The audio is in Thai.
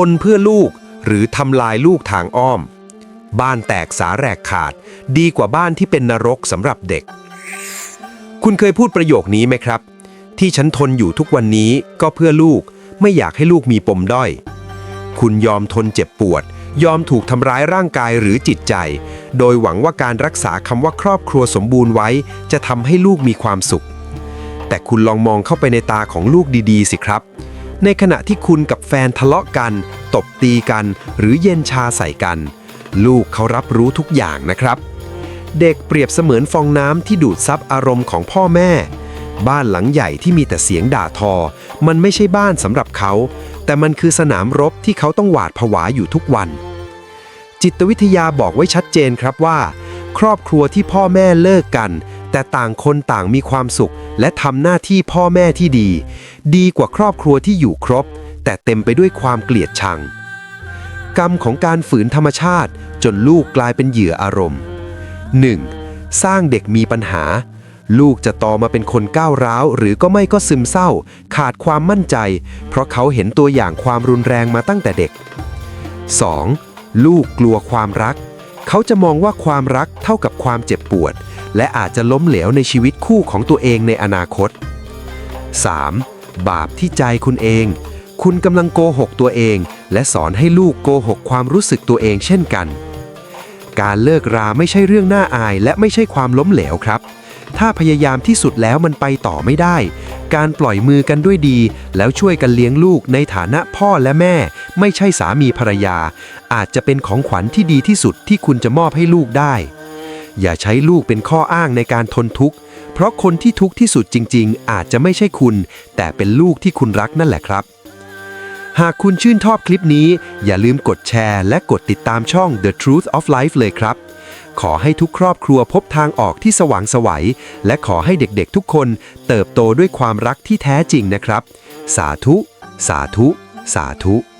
ทนเพื่อลูกหรือทำลายลูกทางอ้อม บ้านแตกสาแหรกขาด ดีกว่าบ้านที่เป็นนรกสำหรับเด็ก คุณเคยพูดประโยคนี้ไหมครับ ที่ฉันทนอยู่ทุกวันนี้ก็เพื่อลูกไม่อยากให้ลูกมีปมด้อย คุณยอมทนเจ็บปวด ยอมถูกทำร้ายร่างกายหรือจิตใจ โดยหวังว่าการรักษาคำว่าครอบครัวสมบูรณ์ไว้ จะทำให้ลูกมีความสุข แต่คุณลองมองเข้าไปในตาของลูกดีๆ สิครับ ในขณะที่คุณกับแฟนทะเลาะกัน ตบตีกัน หรือเย็นชาใส่กัน ลูกเขารับรู้ทุกอย่างนะครับ เด็กเปรียบเสมือนฟองน้ำที่ดูดซับอารมณ์ของพ่อแม่ บ้านหลังใหญ่ที่มีแต่เสียงด่าทอ มันไม่ใช่บ้านสำหรับเขา แต่มันคือสนามรบที่เขาต้องหวาดผวาอยู่ทุกวัน จิตวิทยาบอกไว้ชัดเจนครับว่า ครอบครัวที่พ่อแม่เลิกกัน แต่ต่างคนต่างมีความสุข และทำหน้าที่พ่อแม่ที่ดี ดีกว่าครอบครัวที่อยู่ครบ แต่เต็มไปด้วยความเกลียดชัง กรรมของการฝืนธรรมชาติ จนลูกกลายเป็นเหยื่ออารมณ์ 1. สร้างเด็กมีปัญหา ลูกจะโตมาเป็นคนก้าวร้าว หรือก็ไม่ก็ซึมเศร้า ขาดความมั่นใจ เพราะเขาเห็นตัวอย่างความรุนแรงมาตั้งแต่เด็ก 2. ลูกกลัวความรัก เขาจะมองว่าความรักเท่ากับความเจ็บปวด และอาจจะล้มเหลวในชีวิตคู่ของตัวเองในอนาคต 3. บาปที่ใจคุณเอง คุณกำลังโกหกตัวเอง และสอนให้ลูกโกหกความรู้สึกตัวเองเช่นกัน การเลิกราไม่ใช่เรื่องน่าอาย และไม่ใช่ความล้มเหลวครับ ถ้าพยายามที่สุดแล้วมันไปต่อไม่ได้ การปล่อยมือกันด้วยดี แล้วช่วยกันเลี้ยงลูกในฐานะพ่อและแม่ ไม่ใช่สามีภรรยา อาจจะเป็นของขวัญที่ดีที่สุดที่คุณจะมอบให้ลูกได้ อย่าใช้ลูกเป็นข้ออ้างในการทนทุกข์ เพราะคนที่ทุกข์ที่สุดจริง ๆ อาจจะไม่ใช่คุณ แต่เป็นลูกที่คุณรักนั่นแหละครับ หากคุณชื่นชอบคลิปนี้ อย่าลืมกดแชร์ และกดติดตามช่อง The Truth of Life เลยครับ ขอให้ทุกครอบครัวพบทางออกที่สว่างไสวัยและขอให้เด็กๆ ทุกคน เติบโตด้วยความรักที่แท้จริงนะครับ สาธุ สาธุ สาธุ